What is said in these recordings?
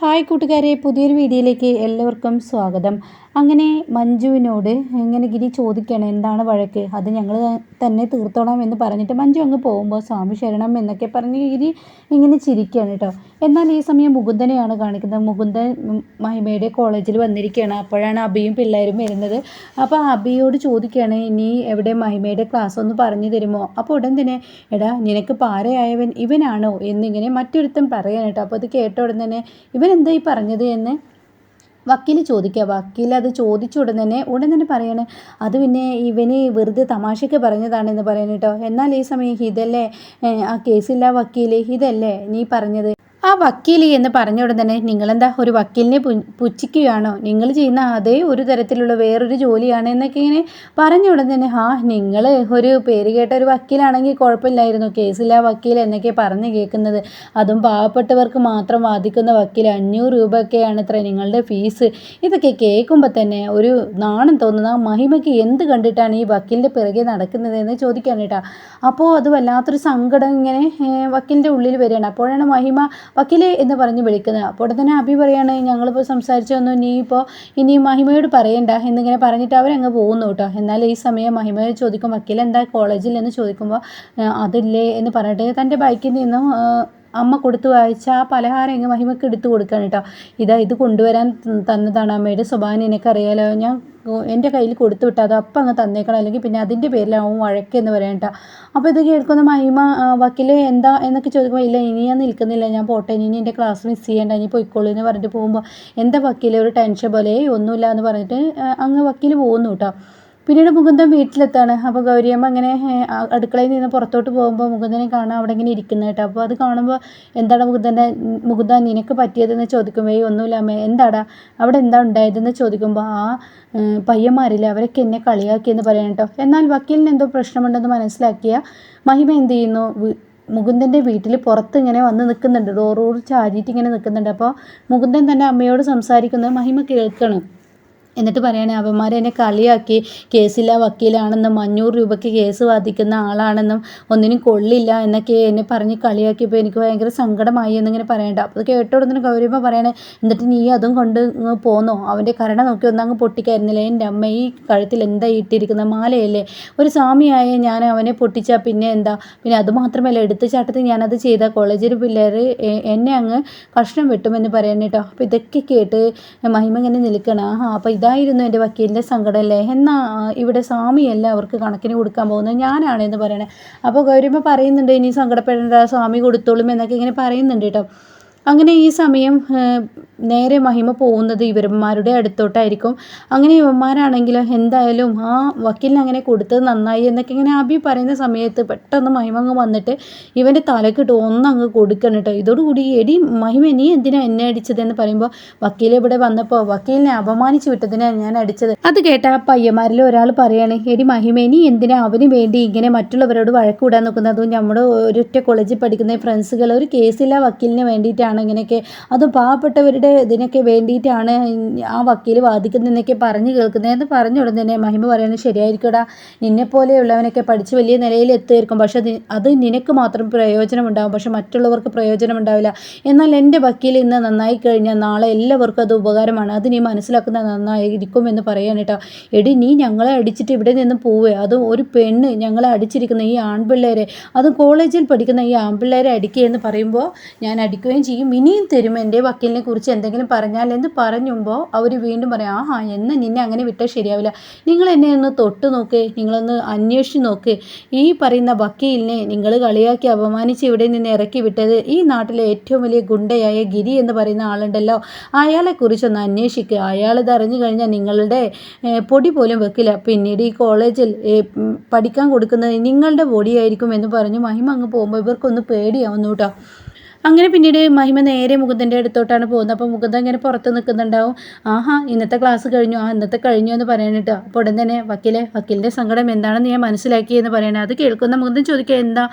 Hi കൂട്ടുകാരെ പുതിയൊരു വീഡിയോയിലേക്ക് എല്ലാവർക്കും സ്വാഗതം. അങ്ങനെ മഞ്ജുവിനോട് എങ്ങനെ ഗിരി ചോദിക്കണം എന്താണ് വഴക്ക്? അത് ഞങ്ങൾ തന്നെ തീർത്തോണം എന്ന് പറഞ്ഞിട്ട് മഞ്ജു അങ്ങ് പോകുമ്പോൾ സ്വാമി ശരണം എന്നൊക്കെ പറഞ്ഞ് ഗിരി ഇങ്ങനെ ചിരിക്കുകയാണ് കേട്ടോ എന്നാൽ ഈ സമയം മുകുന്ദനെയാണ് കാണിക്കുന്നത്. മുകുന്ദൻ മഹിമയുടെ കോളേജിൽ വന്നിരിക്കുകയാണ്. അപ്പോഴാണ് അബിയും പിള്ളേരും വരുന്നത്. അപ്പോൾ അബിയോട് ചോദിക്കുകയാണ് ഇനി എവിടെ മഹിമയുടെ ക്ലാസ് ഒന്ന് പറഞ്ഞു തരുമോ? അപ്പോൾ ഉടൻ തന്നെ എടാ നിനക്ക് പാരയായവൻ ഇവനാണോ? എന്നിങ്ങനെ മറ്റൊരുത്തൻ പറയാൻ കേട്ടോ. അപ്പോൾ അത് കേട്ട ഉടൻ തന്നെ ഇവൻ എന്താ ഈ പറഞ്ഞത്? എന്ന് വക്കീൽ ചോദിക്കുക. വക്കീൽ അത് ചോദിച്ച ഉടൻ തന്നെ ഉടൻ തന്നെ പറയാണ് അത് പിന്നെ ഇവന് വെറുതെ തമാശയ്ക്ക് പറഞ്ഞതാണെന്ന് പറയുന്നു കേട്ടോ. എന്നാൽ ഈ സമയം ഇതല്ലേ? ആ കേസില്ല വക്കീൽ ഇതല്ലേ നീ പറഞ്ഞത്? ആ വക്കീൽ എന്ന് പറഞ്ഞ ഉടൻ തന്നെ നിങ്ങളെന്താ ഒരു വക്കീലിനെ പുച്ഛിക്കുകയാണോ? നിങ്ങൾ ചെയ്യുന്ന അതേ ഒരു തരത്തിലുള്ള വേറൊരു ജോലിയാണ് എന്നൊക്കെ ഇങ്ങനെ പറഞ്ഞ ഉടൻ തന്നെ ആ നിങ്ങൾ ഒരു പേര് കേട്ട ഒരു വക്കീലാണെങ്കിൽ കുഴപ്പമില്ലായിരുന്നു. കേസില്ല വക്കീൽ എന്നൊക്കെ പറഞ്ഞു കേൾക്കുന്നത്. അതും പാവപ്പെട്ടവർക്ക് മാത്രം വാദിക്കുന്ന വക്കീൽ അഞ്ഞൂറ് രൂപയൊക്കെയാണ് ഇത്ര നിങ്ങളുടെ ഫീസ്. ഇതൊക്കെ കേൾക്കുമ്പോൾ തന്നെ ഒരു നാണം തോന്നുന്ന. ആ മഹിമയ്ക്ക് എന്ത് കണ്ടിട്ടാണ് ഈ വക്കീലിന്റെ പിറകെ നടക്കുന്നത് എന്ന് ചോദിക്കാൻ കേട്ടോ. അപ്പോൾ അത് വല്ലാത്തൊരു സങ്കടം ഇങ്ങനെ വക്കീലിന്റെ ഉള്ളിൽ വരികയാണ്. അപ്പോഴാണ് മഹിമ വക്കീലേ എന്ന് പറഞ്ഞ് വിളിക്കുന്നത്. അപ്പോൾ തന്നെ അബി പറയാണ് ഞങ്ങളിപ്പോൾ സംസാരിച്ചു വന്നു. നീ ഇപ്പോൾ ഇനി മഹിമയോട് പറയണ്ട. എന്നിങ്ങനെ പറഞ്ഞിട്ട് അവരങ്ങ് പോകുന്നു കേട്ടോ. എന്നാൽ ഈ സമയം മഹിമയോട് ചോദിക്കും വക്കീൽ എന്താ കോളേജിൽ? എന്ന് ചോദിക്കുമ്പോൾ അതില്ലേ എന്ന് പറഞ്ഞിട്ട് തന്റെ ബൈക്കിൽ നിന്നും അമ്മ കൊടുത്തു അയച്ച ആ പലഹാരം എങ്ങ് മഹിമയ്ക്ക് എടുത്തു കൊടുക്കാൻ കേട്ടോ. ഇതാ ഇത് കൊണ്ടുവരാൻ തന്നതാണ് അമ്മയുടെ സ്വഭാവം. എനിക്കറിയാലോ ഞാൻ എന്റെ കയ്യിൽ കൊടുത്തു വിട്ടാൽ അത് അപ്പം അങ്ങ് തന്നേക്കണം. അല്ലെങ്കിൽ പിന്നെ അതിന്റെ പേരിലാവും വഴക്കെന്ന് പറയണ്ട അപ്പോൾ ഇത് കേൾക്കുന്ന മഹിമ വക്കീൽ എന്താ? എന്നൊക്കെ ചോദിക്കുമ്പോൾ ഇല്ല ഇനി ഞാൻ നിൽക്കുന്നില്ല. ഞാൻ പോട്ടെ. ഇനി എന്റെ ക്ലാസ് മിസ് ചെയ്യേണ്ട. ഇനി പോയിക്കോളൂ എന്ന് പറഞ്ഞിട്ട് പോകുമ്പോൾ എന്താ വക്കീൽ ഒരു ടെൻഷൻ പോലെ. ഒന്നുമില്ല എന്ന് പറഞ്ഞിട്ട് അങ്ങ് വക്കീൽ പോകുന്നു കേട്ടോ. പിന്നീട് മുകുന്ദൻ വീട്ടിലെത്താണ്. അപ്പോൾ ഗൗരിയമ്മ അങ്ങനെ അടുക്കളയിൽ നിന്ന് പുറത്തോട്ട് പോകുമ്പോൾ മുകുന്ദനെ കാണാൻ അവിടെ ഇങ്ങനെ ഇരിക്കുന്നതായിട്ട് അപ്പോൾ അത് കാണുമ്പോൾ എന്താണ് മുകുന്ദന്റെ മുകുന്ദൻ നിനക്ക് പറ്റിയതെന്ന് ചോദിക്കുമ്പോൾ ഒന്നുമില്ല അമ്മേ എന്താടാ? അവിടെ എന്താ ഉണ്ടായതെന്ന് ചോദിക്കുമ്പോൾ ആ പയ്യന്മാരില്ല അവരൊക്കെ എന്നെ കളിയാക്കിയെന്ന് പറയാൻ കേട്ടോ. എന്നാൽ വക്കീലിന് എന്തോ പ്രശ്നമുണ്ടെന്ന് മനസ്സിലാക്കിയ മഹിമ എന്ത് ചെയ്യുന്നു? മുകുന്ദന്റെ വീട്ടിൽ പുറത്ത് ഇങ്ങനെ വന്ന് നിൽക്കുന്നുണ്ട്. ഡോറോട് ചാരിയിട്ട് ഇങ്ങനെ നിൽക്കുന്നുണ്ട്. അപ്പോൾ മുകുന്ദൻ തന്നെ അമ്മയോട് സംസാരിക്കുന്നത് മഹിമ കേൾക്കണം. എന്നിട്ട് പറയണേ അവന്മാരെ എന്നെ കളിയാക്കി. കേസില്ല വക്കീലാണെന്നും അഞ്ഞൂറ് രൂപയ്ക്ക് കേസ് വാദിക്കുന്ന ആളാണെന്നും ഒന്നിനും കൊള്ളില്ല എന്നൊക്കെ എന്നെ പറഞ്ഞ് കളിയാക്കിയപ്പോൾ എനിക്ക് ഭയങ്കര സങ്കടമായി എന്നിങ്ങനെ പറയണ്ട. അപ്പോൾ കേട്ടോടുന്നതിന് ഗൗരിയമ്മ പറയണേ എന്നിട്ട് നീ അതും കൊണ്ട് പോന്നോ? അവന്റെ കരണ നോക്കി ഒന്നങ്ങ് പൊട്ടിക്കായിരുന്നില്ല? എന്റെ അമ്മ ഈ കഴുത്തിൽ എന്താ ഇട്ടിരിക്കുന്ന മാലയല്ലേ? ഒരു സ്വാമിയായ ഞാൻ അവനെ പൊട്ടിച്ചാൽ പിന്നെ എന്താ? പിന്നെ അതുമാത്രമല്ല എടുത്ത ചാട്ടത്തിൽ ഞാനത് ചെയ്ത കോളേജിൽ പിള്ളേർ എന്നെ അങ്ങ് കഷ്ണം വെട്ടുമെന്ന് പറയണേട്ടോ. അപ്പോൾ ഇതൊക്കെ കേട്ട് മഹിമ ഇങ്ങനെ നിൽക്കണം ആ അപ്പോൾ ഇതാ ഇതായിരുന്നു എന്റെ വക്കീലിന്റെ സങ്കടമല്ലേ? എന്നാൽ ഇവിടെ സ്വാമിയല്ല അവർക്ക് കണക്കിന് കൊടുക്കാൻ പോകുന്നത്? ഞാനാണെന്ന് പറയണേ. അപ്പോൾ ഗൗരിമ്മ പറയുന്നുണ്ട് ഇനി സങ്കടപ്പെടേണ്ട സ്വാമി കൊടുത്തോളും എന്നൊക്കെ ഇങ്ങനെ പറയുന്നുണ്ട് കേട്ടോ. അങ്ങനെ ഈ സമയം നേരെ മഹിമ പോകുന്നത് ഇവരന്മാരുടെ അടുത്തോട്ടായിരിക്കും. അങ്ങനെ ഇവന്മാരാണെങ്കിൽ എന്തായാലും ആ വക്കീലിന് അങ്ങനെ കൊടുത്തത് നന്നായി എന്നൊക്കെ ഇങ്ങനെ അബി പറയുന്ന സമയത്ത് പെട്ടെന്ന് മഹിമ അങ്ങ് വന്നിട്ട് ഇവന്റെ തലക്കിട്ട് ഒന്നങ്ങ് കൊടുക്കണം കേട്ടോ. ഇതോടുകൂടി എടി മഹിമ നീ എന്തിനാ എന്നെ അടിച്ചതെന്ന് പറയുമ്പോൾ വക്കീൽ ഇവിടെ വന്നപ്പോൾ വക്കീലിനെ അപമാനിച്ചു വിട്ടതിനാണ് ഞാൻ അടിച്ചത്. അത് കേട്ട ആ പയ്യന്മാരിൽ ഒരാൾ പറയാണ് എടി മഹിമ നീ എന്തിനാ അവന് വേണ്ടി ഇങ്ങനെ മറ്റുള്ളവരോട് വഴക്കൂടാൻ നോക്കുന്നത്? അതും നമ്മുടെ ഒരൊറ്റ കോളേജിൽ പഠിക്കുന്ന ഫ്രണ്ട്സുകൾ ഒരു കേസില്ല വക്കീലിന് വേണ്ടിയിട്ടാണ്. ഇങ്ങനെയൊക്കെ. അത് പാവപ്പെട്ടവരുടെ ഇതിനൊക്കെ വേണ്ടിയിട്ടാണ് ആ വക്കീൽ വാദിക്കുന്നതെന്നൊക്കെ പറഞ്ഞു കേൾക്കുന്നതെന്ന് പറഞ്ഞു ഉടൻ തന്നെ മഹിമ പറയുന്നത് ശരിയായിരിക്കടാ നിന്നെ പോലെയുള്ളവനൊക്കെ പഠിച്ച് വലിയ നിലയിൽ എത്തുമായിരിക്കും. പക്ഷെ അത് നിനക്ക് മാത്രം പ്രയോജനം പ്രയോജനമുണ്ടാകും പക്ഷെ മറ്റുള്ളവർക്ക് പ്രയോജനം ഉണ്ടാവില്ല എന്നാൽ എന്റെ വക്കീൽ ഇന്ന് നന്നായി കഴിഞ്ഞാൽ നാളെ എല്ലാവർക്കും അത് ഉപകാരമാണ്. അത് നീ മനസ്സിലാക്കുന്നത് നന്നായിരിക്കും എന്ന് പറയാൻ കേട്ടോ. എടി നീ ഞങ്ങളെ അടിച്ചിട്ട് ഇവിടെ നിന്ന് പോവേ അത് ഒരു പെണ്ണ് ഞങ്ങളെ അടിച്ചിരിക്കുന്ന ഈ ആൺപിള്ളേരെ. അത് കോളേജിൽ പഠിക്കുന്ന ഈ ആൺപിള്ളേരെ അടിക്കുക എന്ന് പറയുമ്പോൾ ഞാൻ അടിക്കുകയും ചെയ്യും. ഇനിയും തരും. എന്റെ വക്കീലിനെ കുറിച്ച് എന്തെങ്കിലും പറഞ്ഞാൽ എന്ന് പറഞ്ഞുമ്പോൾ അവർ വീണ്ടും പറയും ആഹാ എന്ന് നിന്നെ അങ്ങനെ വിട്ടാൽ ശരിയാവില്ല. നിങ്ങൾ എന്നെ ഒന്ന് തൊട്ട് നോക്ക്. നിങ്ങളൊന്ന് അന്വേഷിച്ച് നോക്ക്. ഈ പറയുന്ന വക്കീലിനെ നിങ്ങൾ കളിയാക്കി അപമാനിച്ച് ഇവിടെ നിന്ന് ഇറക്കി വിട്ടത് ഈ നാട്ടിലെ ഏറ്റവും വലിയ ഗുണ്ടയായ ഗിരി എന്ന് പറയുന്ന ആളുണ്ടല്ലോ. അയാളെക്കുറിച്ചൊന്ന് അന്വേഷിക്കുക അയാളിത് അറിഞ്ഞു കഴിഞ്ഞാൽ നിങ്ങളുടെ പൊടി പോലും വെക്കില്ല. പിന്നീട് ഈ കോളേജിൽ പഠിക്കാൻ കൊടുക്കുന്നത് നിങ്ങളുടെ ബോഡിയായിരിക്കും എന്ന് പറഞ്ഞു മഹിമ അങ്ങ് പോകുമ്പോൾ ഇവർക്കൊന്ന് പേടിയാവുന്നു കേട്ടോ. അങ്ങനെ പിന്നീട് മഹിമ നേരെ മുകുന്ദന്റെ അടുത്തോട്ടാണ് പോകുന്നത്. അപ്പോൾ മുകുന്ദൻ ഇങ്ങനെ പുറത്ത് നിൽക്കുന്നുണ്ടാവും. ആഹാ ഇന്നത്തെ ക്ലാസ് കഴിഞ്ഞു. ആ ഇന്നത്തെ കഴിഞ്ഞു എന്ന് പറയാനിട്ട് അപ്പോൾ ഉടൻ തന്നെ വക്കീലെ വക്കീലിന്റെ സങ്കടം എന്താണെന്ന് ഞാൻ മനസ്സിലാക്കി എന്ന് പറയണേ. അത് കേൾക്കുന്ന മുകുന്ദൻ ചോദിക്കുക എന്താ?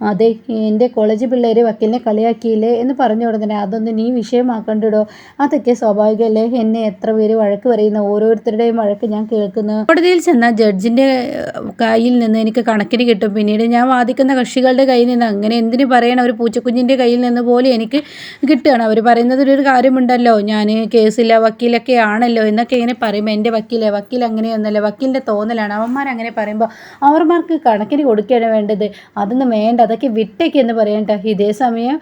അതെ എന്റെ കോളേജ് പിള്ളേർ വക്കീലിനെ കളിയാക്കിയില്ലേ എന്ന് പറഞ്ഞു ഉടനെ അതൊന്നും നീ വിഷയമാക്കണ്ടിടോ. അതൊക്കെ സ്വാഭാവികമല്ലേ എന്നെ എത്ര പേര് വഴക്ക് പറയുന്ന ഓരോരുത്തരുടെയും വഴക്ക് ഞാൻ കേൾക്കുന്നു. കോടതിയിൽ ചെന്ന ജഡ്ജിന്റെ കയ്യിൽ നിന്ന് എനിക്ക് കണക്കിന് കിട്ടും. പിന്നീട് ഞാൻ വാദിക്കുന്ന കക്ഷികളുടെ കയ്യിൽ നിന്ന് അങ്ങനെ എന്തിനു പറയണം? ഒരു പൂച്ചക്കുഞ്ഞിന്റെ കയ്യിൽ നിന്ന് പോലെ എനിക്ക് കിട്ടുകയാണ്. അവർ പറയുന്നതിലൊരു കാര്യമുണ്ടല്ലോ. ഞാൻ കേസില്ല വക്കീലൊക്കെ ആണല്ലോ എന്നൊക്കെ ഇങ്ങനെ പറയുമ്പോൾ എന്റെ വക്കീലേ വക്കീൽ അങ്ങനെയൊന്നുമല്ല. വക്കീലിന്റെ തോന്നലാണ്. അവന്മാർ അങ്ങനെ പറയുമ്പോൾ അവർമാർക്ക് കണക്കിന് കൊടുക്കുകയാണ് വേണ്ടത്. അതൊന്നും വേണ്ട. അതൊക്കെ വിട്ടേക്ക് എന്ന് പറയണ്ട ഇതേ സമയം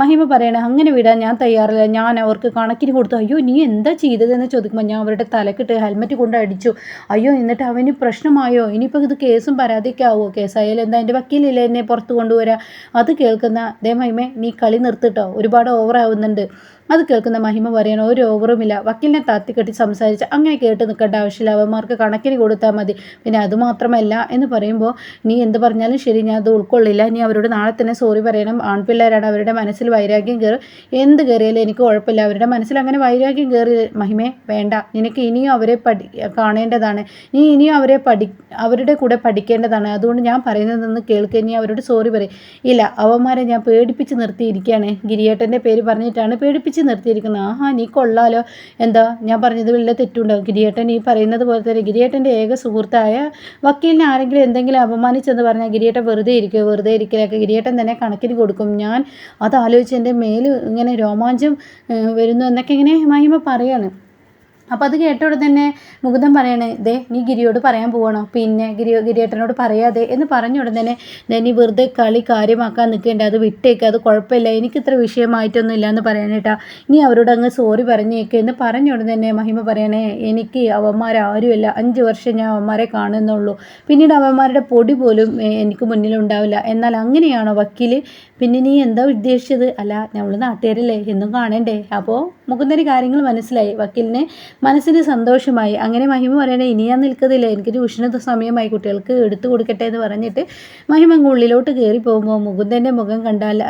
മഹിമ പറയണം അങ്ങനെ വിടാൻ ഞാൻ തയ്യാറില്ല. ഞാൻ അവർക്ക് കണക്കിന് കൊടുത്തു. അയ്യോ നീ എന്താ ചെയ്തതെന്ന് ചോദിക്കുമ്പോൾ ഞാൻ അവരുടെ തലക്കിട്ട് ഹെൽമെറ്റ് കൊണ്ട് അടിച്ചു. അയ്യോ എന്നിട്ട് അവന് പ്രശ്നമായോ? ഇനിയിപ്പോൾ ഇത് കേസും പരാതിയൊക്കെ ആവുമോ കേസായാലും എന്താ എന്റെ വക്കീലില്ലേ എന്നെ പുറത്ത് കൊണ്ടുവരാ? അത് കേൾക്കുന്ന ദേ മഹിമേ നീ കളി നിർത്തിട്ടോ? ഒരുപാട് ഓവറാവുന്നുണ്ട് അത് കേൾക്കുന്ന മഹിമ പറയണം ഒരു ഓവറുമില്ല വക്കീലിനെ താത്തിക്കെട്ടി സംസാരിച്ച് അങ്ങനെ കേട്ട് നിൽക്കേണ്ട ആവശ്യമില്ല. അവന്മാർക്ക് കണക്കിന് കൊടുത്താൽ മതി. പിന്നെ അതുമാത്രമല്ല എന്ന് പറയുമ്പോൾ നീ എന്ത് പറഞ്ഞാലും ശരി ഞാൻ അത് ഉൾക്കൊള്ളില്ല. നീ അവരോട് നാളെ തന്നെ സോറി പറയണം. ആൺപിള്ളേരാണ് അവരുടെ മനസ്സിൽ വൈരാഗ്യം കയറും. എന്ത് കയറിയാലും എനിക്ക് കുഴപ്പമില്ല. അവരുടെ മനസ്സിൽ അങ്ങനെ വൈരാഗ്യം കയറി മഹിമേ വേണ്ട. നിനക്ക് ഇനിയും അവരെ പഠി കാണേണ്ടതാണ്. നീ ഇനിയും അവരെ പഠി അവരുടെ കൂടെ പഠിക്കേണ്ടതാണ്. അതുകൊണ്ട് ഞാൻ പറയുന്നതെന്ന് കേൾക്കുക നീ അവരോട് സോറി പറയും. ഇല്ല അവന്മാരെ ഞാൻ പേടിപ്പിച്ച് നിർത്തിയിരിക്കുകയാണ്. ഗിരിയേട്ടന്റെ പേര് പറഞ്ഞിട്ടാണ് പേടിപ്പിച്ച് നിർത്തിയിരിക്കുന്നത്. ആഹാ നീ കൊള്ളാലോ. എന്താ? ഞാൻ പറഞ്ഞത് വലിയ തെറ്റുണ്ടാവും ഗിരിയേട്ടൻ ഈ പറയുന്നത് പോലെ തന്നെ ഗിരിയേട്ടന്റെ ഏക സുഹൃത്തായ വക്കീലിനെ ആരെങ്കിലും എന്തെങ്കിലും അപമാനിച്ചെന്ന് പറഞ്ഞാൽ ഗിരിയേട്ടൻ വെറുതെ ഇരിക്കുക വെറുതെ ഇരിക്കലൊക്കെ ഗിരിയേട്ടൻ തന്നെ കണക്കിന് കൊടുക്കും. ഞാൻ അത് ആലോചിച്ച് എന്റെ മേൽ ഇങ്ങനെ രോമാഞ്ചം വരുന്നു എന്നൊക്കെ ഇങ്ങനെ മഹിമ പറയാണ്. അപ്പോൾ അത് കേട്ട ഉടനെ തന്നെ മുകുന്ദൻ പറയണേ ദേ നീ ഗിരിയോട് പറയാൻ പോവാണോ? പിന്നെ ഗിരി ഗിരിയേട്ടനോട് പറയാതെ എന്ന് പറഞ്ഞ ഉടനെ തന്നെ നീ വെറുതെ കളി കാര്യമാക്കാൻ നിൽക്കേണ്ട അത് വിട്ടേക്ക് അത് കുഴപ്പമില്ല എനിക്ക് ഇത്ര വിഷയമായിട്ടൊന്നും ഇല്ല എന്ന് പറയാനേട്ടാ നീ അവരോട് അങ്ങ് സോറി പറഞ്ഞേക്ക് എന്ന് പറഞ്ഞ ഉടനെ തന്നെ മഹിമ പറയണേ എനിക്ക് അവന്മാരാരുമില്ല അഞ്ച് വർഷം ഞാൻ അവന്മാരെ കാണുന്നുള്ളൂ. പിന്നീട് അവന്മാരുടെ പൊടി പോലും എനിക്ക് മുന്നിലുണ്ടാവില്ല. എന്നാൽ അങ്ങനെയാണോ വക്കീൽ പിന്നെ നീ എന്താ ഉദ്ദേശിച്ചത്? അല്ല നമ്മൾ നാട്ടുകാരല്ലേ എന്നും കാണേണ്ടേ. അപ്പോൾ മുകുന്ദന് കാര്യങ്ങൾ മനസ്സിലായി. വക്കീലിന് മനസ്സിന് സന്തോഷമായി. അങ്ങനെ മഹിമ പറയണേ ഇനി ഞാൻ നിൽക്കത്തില്ല എനിക്ക് ട്യൂഷന് സമയമായി. കുട്ടികൾക്ക് എടുത്തു കൊടുക്കട്ടെ എന്ന് പറഞ്ഞിട്ട് മഹിമ അങ്ങ് ഉള്ളിലോട്ട് കയറി പോകുമ്പോൾ മുകുന്ദന്റെ മുഖം കണ്ടാൽ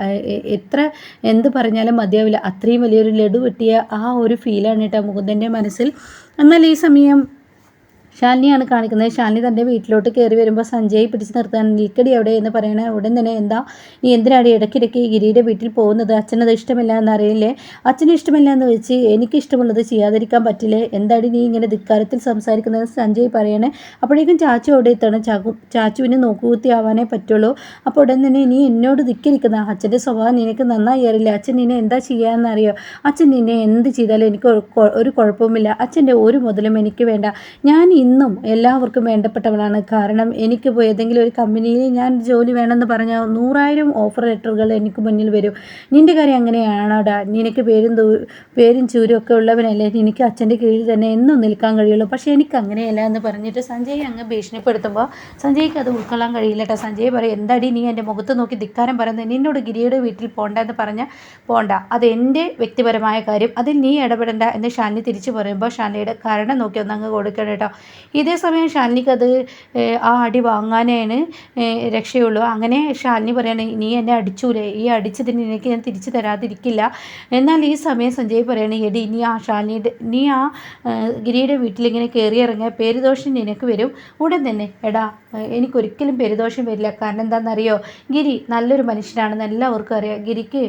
എത്ര എന്ത് പറഞ്ഞാലും മതിയാവില്ല. അത്രയും വലിയൊരു ലഡു വെട്ടിയ ആ ഒരു ഫീലാണ് കേട്ടോ മുകുന്ദന്റെ മനസ്സിൽ. എന്നാൽ ഈ സമയം ശാലിനിയാണ് കാണിക്കുന്നത്. ശാലിനി തന്റെ വീട്ടിലോട്ട് കയറി വരുമ്പോൾ സഞ്ജയ് പിടിച്ച് നിർത്താൻ നിൽക്കടി അവിടെ എന്ന് പറയണേ. ഉടൻ തന്നെ എന്താ നീ എന്തിനാണ് ഇടയ്ക്കിടയ്ക്ക് ഈ ഗിരിയുടെ വീട്ടിൽ പോകുന്നത്? അച്ഛനത് ഇഷ്ടമില്ല എന്നറിയില്ലേ? അച്ഛന് ഇഷ്ടമില്ല എന്ന് വെച്ച് എനിക്ക് ഇഷ്ടമുള്ളത് ചെയ്യാതിരിക്കാൻ പറ്റില്ലേ? എന്താടി നീ ഇങ്ങനെ ധിക്കാരത്തിൽ സംസാരിക്കുന്നത്? സഞ്ജയ് പറയണേ. അപ്പോഴേക്കും ചാച്ചു അവിടെ എത്തണം ചാക്കു ചാച്ചുവിന് നോക്കുകൂത്തി ആവാനേ പറ്റുള്ളൂ. അപ്പോൾ ഉടൻ തന്നെ നീ എന്നോട് ധിക്കരിക്കുന്ന അച്ഛന്റെ സ്വഭാവം നിനക്ക് നന്നായി അറിയില്ല? അച്ഛൻ നിന്നെ എന്താ ചെയ്യാമെന്നറിയോ അച്ഛൻ നിന്നെ എന്ത് ചെയ്താലും എനിക്ക് ഒരു കുഴപ്പവുമില്ല. അച്ഛന്റെ ഒരു മുതലും എനിക്ക് വേണ്ട. ഞാൻ ഇന്നും എല്ലാവർക്കും വേണ്ടപ്പെട്ടവനാണ്. കാരണം എനിക്ക് ഇപ്പോൾ ഏതെങ്കിലും ഒരു കമ്പനിയിൽ ഞാൻ ജോലി വേണമെന്ന് പറഞ്ഞാൽ നൂറായിരം ഓഫർ ലെറ്ററുകൾ എനിക്ക് മുന്നിൽ വരും. നിന്റെ കാര്യം അങ്ങനെയാണോടാ? നിനക്ക് പേരും പേരും ചൂരും ഒക്കെ ഉള്ളവനല്ലേ? എനിക്ക് അച്ഛന്റെ കീഴിൽ തന്നെ എന്നും നിൽക്കാൻ കഴിയുള്ളൂ. പക്ഷേ എനിക്ക് അങ്ങനെയല്ല എന്ന് പറഞ്ഞിട്ട് സഞ്ജയ് അങ്ങ് ഭീഷണിപ്പെടുത്തുമ്പോൾ സഞ്ജയ്ക്ക് അത് ഉൾക്കൊള്ളാൻ കഴിയില്ല കേട്ടോ സഞ്ജയ് പറയും എന്താടി നീ എന്റെ മുഖത്ത് നോക്കി ധിക്കാരം പറയുന്നത്? നിന്നോട് ഗിരിയുടെ വീട്ടിൽ പോണ്ട എന്ന് പറഞ്ഞാൽ പോണ്ട. അത് എന്റെ വ്യക്തിപരമായ കാര്യം. അതിൽ നീ ഇടപെടണ്ട എന്ന് ഷാനി തിരിച്ചു പറയുമ്പോൾ ഷാനിയുടെ കാരണം നോക്കി ഒന്നങ്ങ് കൊടുക്കണം കേട്ടോ. ഇതേ സമയം ഷാലിനിക്ക് അത് ആ അടി വാങ്ങാനാണ് രക്ഷയുള്ളൂ. അങ്ങനെ ഷാലിനി പറയാണ് നീ എന്നെ അടിച്ചൂലേ? ഈ അടിച്ചതിന് എനിക്ക് ഞാൻ തിരിച്ചു തരാതിരിക്കില്ല. എന്നാൽ ഈ സമയം സഞ്ജയ് പറയാണ് എടി നീ ആ ഷാലിനിയുടെ നീ ആ ഗിരിയുടെ വീട്ടിലിങ്ങനെ കയറി ഇറങ്ങിയ പേരുദോഷം നിനക്ക് വരും. ഉടൻ തന്നെ എടാ എനിക്കൊരിക്കലും പെരുദോഷം വരില്ല. കാരണം എന്താണെന്നറിയോ? ഗിരി നല്ലൊരു മനുഷ്യനാണെന്ന് എല്ലാവർക്കും അറിയാം. ഗിരിക്ക്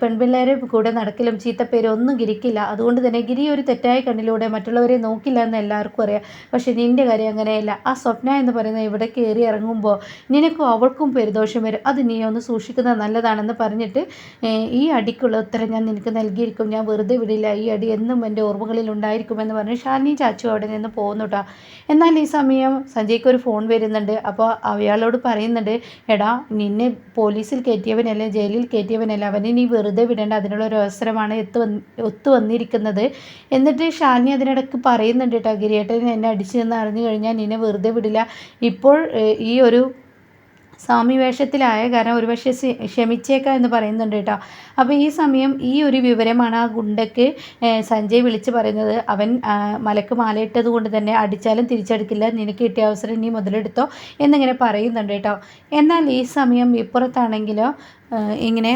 പെൺപിള്ളേരെ കൂടെ നടക്കലും ചീത്തപ്പേരും ഒന്നും ഗിരിക്കില്ല. അതുകൊണ്ട് തന്നെ ഗിരി ഒരു തെറ്റായ കണ്ണിലൂടെ മറ്റുള്ളവരെ നോക്കില്ല എന്ന് എല്ലാവർക്കും അറിയാം. പക്ഷേ നിന്റെ കാര്യം അങ്ങനെയല്ല. ആ സ്വപ്ന എന്ന് പറയുന്ന ഇവിടെ കയറി ഇറങ്ങുമ്പോൾ നിനക്കും അവൾക്കും പെരുദോഷം വരും. അത് നീ ഒന്ന് സൂക്ഷിക്കുന്നത് നല്ലതാണെന്ന് പറഞ്ഞിട്ട് ഈ അടിക്കുള്ള ഉത്തരം ഞാൻ നിനക്ക് നൽകിയിരിക്കും. ഞാൻ വെറുതെ വിടില്ല. ഈ അടി എന്നും എന്റെ ഓർമ്മകളിൽ ഉണ്ടായിരിക്കുമെന്ന് പറഞ്ഞ് ഷാലിനി ചാച്ചു അവിടെ നിന്ന് പോകുന്നു കേട്ടോ എന്നാൽ ഈ സമയം സഞ്ജയ്ക്ക് ഒരു ഫോൺ വരുന്നുണ്ട്. അപ്പോൾ അയാളോട് പറയുന്നുണ്ട് എടാ നിന്നെ പോലീസിൽ കയറ്റിയവനല്ല ജയിലിൽ കയറ്റിയവനല്ല അവനെ നീ വെറുതെ വിടേണ്ട. അതിനുള്ള ഒരു അവസരമാണ് എത്തു ഒത്തു വന്നിരിക്കുന്നത്. എന്നിട്ട് ഷാലിനി അതിനിടയ്ക്ക് പറയുന്നുണ്ട് കേട്ടോ ഗിരിയേട്ടൻ എന്നെ അടിച്ചതെന്ന് അറിഞ്ഞു കഴിഞ്ഞാൽ നിന്നെ വെറുതെ വിടില്ല. ഇപ്പോൾ ഈ ഒരു സ്വാമി വേഷത്തിലായ കാരണം ഒരുപക്ഷെ ക്ഷമിച്ചേക്കാം എന്ന് പറയുന്നുണ്ട് കേട്ടോ. അപ്പോൾ ഈ സമയം ഈ ഒരു വിവരമാണ് ആ ഗുണ്ടയ്ക്ക് സഞ്ജയ് വിളിച്ച് പറയുന്നത്. അവൻ മലക്ക് മാലയിട്ടത് കൊണ്ട് തന്നെ അടിച്ചാലും തിരിച്ചടിക്കില്ല. നിനക്ക് കിട്ടിയ അവസരം നീ മുതലെടുത്തോ എന്നിങ്ങനെ പറയുന്നുണ്ട് കേട്ടോ. എന്നാൽ ഈ സമയം ഇപ്പുറത്താണെങ്കിലോ ഇങ്ങനെ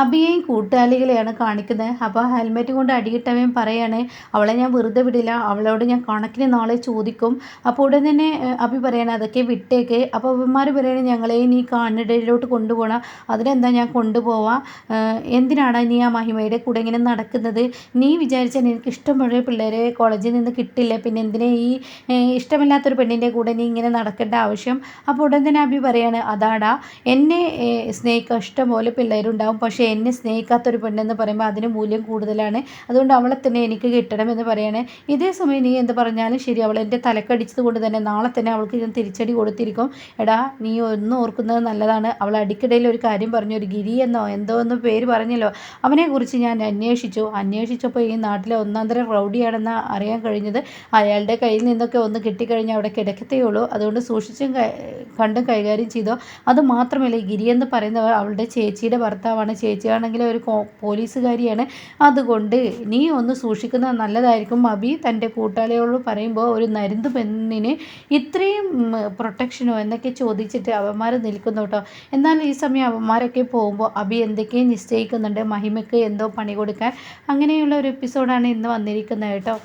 അബിയെയും കൂട്ടാളികളെയാണ് കാണിക്കുന്നത്. അപ്പോൾ ഹെൽമെറ്റ് കൊണ്ട് അടിയിട്ടവൻ പറയാണ് അവളെ ഞാൻ വെറുതെ വിടില്ല. അവളോട് ഞാൻ കണക്കിന് നാളെ ചോദിക്കും. അപ്പോൾ ഉടൻ തന്നെ അബി പറയണം അതൊക്കെ വിട്ടേക്ക്. അപ്പോൾ അവന്മാർ പറയണ ഞങ്ങളെ നീ കാണിടയിലോട്ട് കൊണ്ടുപോകണം അതിനെന്താ ഞാൻ കൊണ്ടുപോവാം? എന്തിനാണ് നീ ആ മഹിമയുടെ കൂടെ ഇങ്ങനെ നടക്കുന്നത്? നീ വിചാരിച്ചാൽ എനിക്ക് ഇഷ്ടമുള്ള പിള്ളേരെ കോളേജിൽ നിന്ന് കിട്ടില്ല. പിന്നെ എന്തിനാ ഈ ഇഷ്ടമില്ലാത്തൊരു പെണ്ണിന്റെ കൂടെ നീ ഇങ്ങനെ നടക്കേണ്ട ആവശ്യം? അപ്പോൾ ഉടൻ തന്നെ അബി പറയാണ് അതാടാ എന്നെ സ്നേഹിക്കാൻ ഇഷ്ടം പോലെ പിള്ളേരുണ്ടാവും. പക്ഷേ എന്നെ സ്നേഹിക്കാത്തൊരു പെണ്ണെന്ന് പറയുമ്പോൾ അതിന് മൂല്യം കൂടുതലാണ്. അതുകൊണ്ട് അവളെ തന്നെ എനിക്ക് കിട്ടണം എന്ന് പറയാണ്. ഇതേ സമയം നീ എന്ത് പറഞ്ഞാലും ശരി അവൾ എന്റെ തലക്കടിച്ചത് കൊണ്ട് തന്നെ നാളെ തന്നെ അവൾക്ക് ഞാൻ തിരിച്ചടി കൊടുത്തിരിക്കും. എടാ നീ ഒന്നും ഓർക്കുന്നത് നല്ലതാണ്. അവൾ അടിക്കിടയിൽ ഒരു കാര്യം പറഞ്ഞു ഒരു ഗിരി എന്നോ എന്തോ എന്നോ പേര് പറഞ്ഞല്ലോ. അവനെക്കുറിച്ച് ഞാൻ അന്വേഷിച്ചു. അന്വേഷിച്ചപ്പോൾ ഈ നാട്ടിലെ ഒന്നാന്തര റൗഡിയാണെന്ന് അറിയാൻ കഴിഞ്ഞത്. അയാളുടെ കയ്യിൽ നിന്നൊക്കെ ഒന്ന് കിട്ടിക്കഴിഞ്ഞാൽ അവിടെ കിടക്കത്തേ ഉള്ളൂ. അതുകൊണ്ട് സൂക്ഷിച്ചും കണ്ടും കൈകാര്യം ചെയ്തോ. അത് മാത്രമല്ല ഗിരി എന്ന് പറയുന്നവർ അവളുടെ ചേച്ചിയുടെ ഭർത്താവാണ്. ചേച്ചിയാണെങ്കിൽ ഒരു പോലീസുകാരിയാണ്. അതുകൊണ്ട് നീ ഒന്ന് സൂക്ഷിക്കുന്നത് നല്ലതായിരിക്കും. അബി തന്റെ കൂട്ടാളികളോട് പറയുമ്പോൾ ഒരു നരുന്ത് പെണ്ണിന് ഇത്രയും പ്രൊട്ടക്ഷനോ എന്നൊക്കെ ചോദിച്ചിട്ട് അവന്മാർ നിൽക്കുന്നു കേട്ടോ. എന്നാൽ ഈ സമയം അവന്മാരൊക്കെ പോകുമ്പോൾ അബി എന്തൊക്കെയും നിശ്ചയിക്കുന്നുണ്ട്? മഹിമയ്ക്ക് എന്തോ പണി കൊടുക്കാൻ അങ്ങനെയുള്ള ഒരു എപ്പിസോഡാണ് ഇന്ന് വന്നിരിക്കുന്നത് കേട്ടോ.